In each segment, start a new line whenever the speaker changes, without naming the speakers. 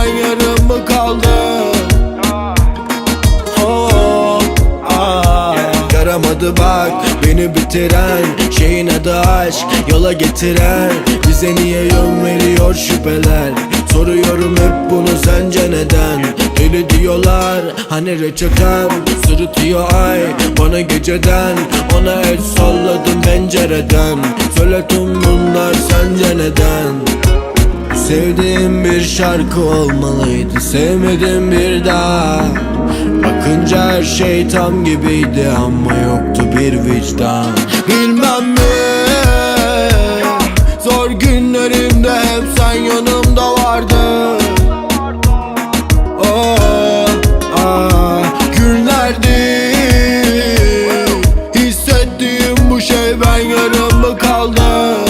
ben yarım mı kaldım Oh, ah, Yaramadı bak beni bitiren Şeyin adı aşk yola getiren. Bize niye yön veriyor şüpheler? Soruyorum hep bunu sence neden? Deli diyorlar hani reçetem Sırıtıyor ay bana geceden. Ona el salladım pencereden. Söyle tüm bunlar sence neden Sevdiğim bir şarkı olmalıydı Sevmedim bir daha. Bakınca her şey tam gibiydi Ama yoktu bir vicdan. Bilmem mi Zor günlerimde hep sen yanımda vardın. Oh, ah, şey ben yarım mı kaldım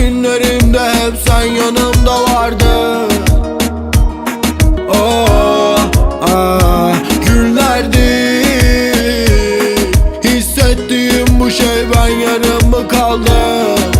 günlerimde hep sen yanımda vardın. Oh, ah, günlerdi. Hissettiğim bu şey ben yarım mı kaldım